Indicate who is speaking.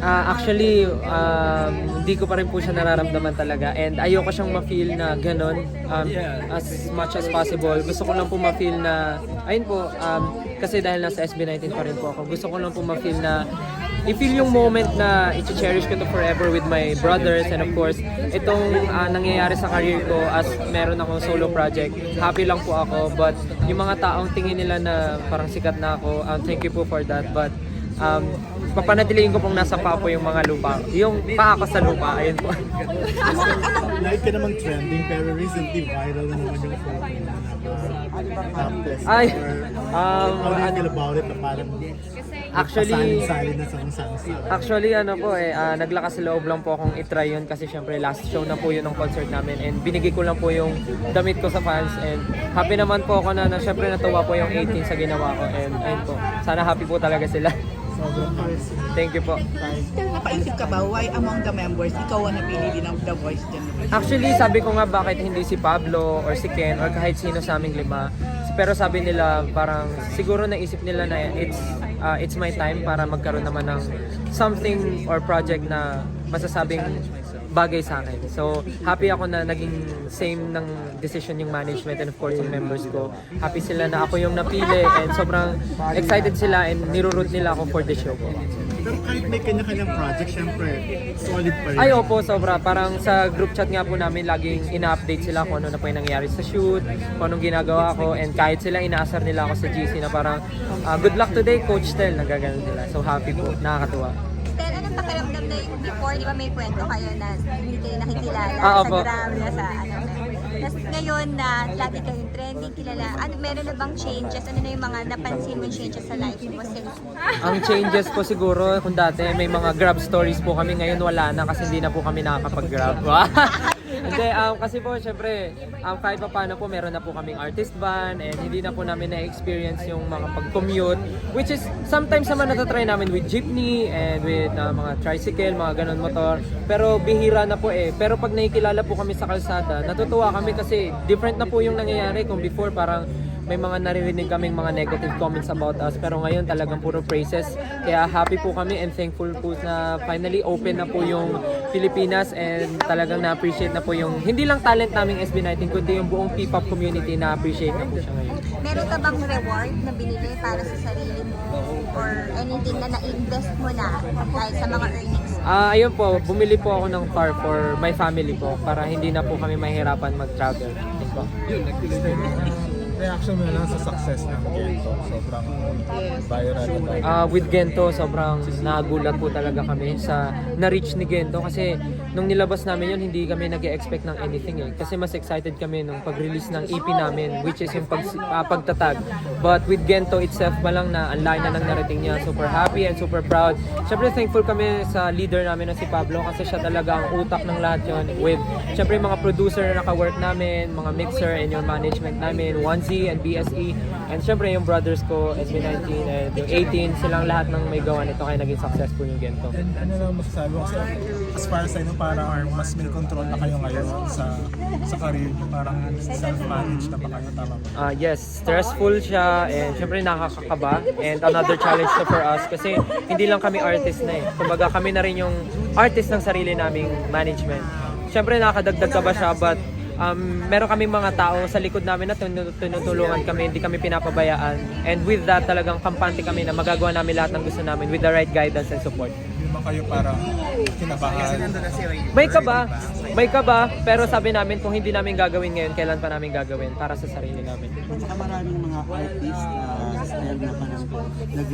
Speaker 1: Ah, actually, um, hindi ko pa rin po siya nararamdaman talaga. And ayoko siyang ma-feel na ganun um, as much as possible. Gusto ko lang po ma-feel na, ayun po, um, kasi dahil nasa SB19 pa rin po ako, gusto ko lang po ma-feel na i-feel yung moment na i-cherish ko to forever with my brothers. And of course, itong ah, nangyayari sa career ko as meron akong solo project, happy lang po ako. But yung mga taong tingin nila na parang sikat na ako, um, thank you po for that. But um, papanatilihin ko pong nasa paa po yung mga lupa. Yung paa ko sa lupa, ayun po.
Speaker 2: Like ka namang trending pero recently viral na naman yung photo na top test.
Speaker 1: Ay, um,
Speaker 2: how do you
Speaker 1: ano-
Speaker 2: feel about it na parang
Speaker 1: Actually-
Speaker 2: sali na sa kung saan saan.
Speaker 1: Actually, ano po eh, ah, naglakas loob lang po akong itry yun kasi syempre last show na po yun ng concert namin and binigay ko lang po yung damit ko sa fans and happy naman po ako na, na syempre natuwa po yung 18 sa ginawa ko and ayun po, sana happy po talaga sila. Thank you po.
Speaker 3: Napaisip ka ba, why among the members, ikaw ang napili din ng The Voice Generation?
Speaker 1: Actually, sabi ko nga bakit hindi si Pablo or si Ken or kahit sino sa aming lima. Pero sabi nila parang siguro naisip nila na it's uh, it's my time para magkaroon naman ng something or project na masasabing bagay sa akin. So, happy ako na naging same ng decision yung management and of course yung members ko. Happy sila na ako yung napili and sobrang excited sila and niroroot nila ako for the show ko.
Speaker 2: Pero kahit may kanya-kanyang project, syempre, solid pa rin.
Speaker 1: Ay, opo, sobra. Parang sa group chat nga po namin, laging ina-update sila kung ano na po yung nangyari sa shoot, kung anong ginagawa ko, and kahit sila inaasar nila ako sa GC na parang, ah, good luck today, Coach Tel, nagaganon nila. So happy po, nakakatuwa.
Speaker 4: Pakiramdam na yung before, di ba may kwento kayo na hindi kayo nakikilala
Speaker 1: Ah,
Speaker 4: sa
Speaker 1: opo.
Speaker 4: Grammy, sa ano. Tapos ngayon na lagi kayong trending, kilala, ano, meron na bang changes? Ano na yung mga napansin mong changes sa life mo since
Speaker 1: Ang changes po siguro, kung dati may mga grab stories po kami, ngayon wala na kasi hindi na po kami nakakapag-grab. Hindi, um, kasi po, syempre, um, kahit pa paano po, meron na po kaming artist van and hindi na po namin na-experience yung mga pag-commute which is, sometimes naman natatry namin with jeepney and with uh, mga tricycle, mga ganun motor. Pero bihira na po eh. Pero pag nakikilala po kami sa kalsada, natutuwa kami kasi different na po yung nangyayari kung before parang may mga naririnig kaming mga negative comments about us pero ngayon talagang puro praises kaya happy po kami and thankful po na finally open na po yung Pilipinas and talagang na-appreciate na po yung hindi lang talent naming SB19 kundi yung buong P-pop community na-appreciate na po siya ngayon.
Speaker 4: meron ka bang reward na binili para sa sarili mo or anything na na-invest mo na dahil sa mga earnings?
Speaker 1: Ah, ayun po, bumili po ako ng car for my family po para hindi na po kami mahirapan mag-travel. Yun po.
Speaker 2: Reaction mo lang sa success ng Gento. Sobrang viral na tayo.
Speaker 1: Ah, with Gento, sobrang nagulat po talaga kami sa na-reach ni Gento kasi nung nilabas namin yun, hindi kami nag expect ng anything eh. Kasi mas excited kami nung pag-release ng EP namin, which is yung pag, ah, pagtatag. But with Gento itself pa lang na layo na ng narating niya, super happy and super proud. Siyempre thankful kami sa leader namin na si Pablo kasi siya talaga ang utak ng lahat yun. With, siyempre mga producer na naka-work namin, mga mixer and yung management namin, 1Z and BSE. And siyempre yung brothers ko, SB19 and yung 18, silang lahat ng may gawa nito kaya naging successful yung Gento.
Speaker 2: And ano lang masasabi ko sa as far as I know, parang mas may control na kayo ngayon sa sa career niyo. Parang self-managed na ba kayo? Tama ba?
Speaker 1: Ah yes, stressful siya and syempre nakakakaba and another challenge to for us kasi hindi lang kami artist na eh. Kumbaga kami na rin yung artist ng sarili naming management. Syempre nakakadagdag ka ba siya but um, meron kami mga tao sa likod namin na tinu- tinutulungan kami, hindi kami pinapabayaan. And with that talagang kampante kami na magagawa namin lahat ng gusto namin with the right guidance and support.
Speaker 2: Hindi mo kayo parang kinabahan.
Speaker 1: May kaba, may kaba, pero sabi namin kung hindi namin gagawin ngayon, kailan pa namin gagawin para sa sarili namin.
Speaker 5: Saka maraming mga artist na style na parang nag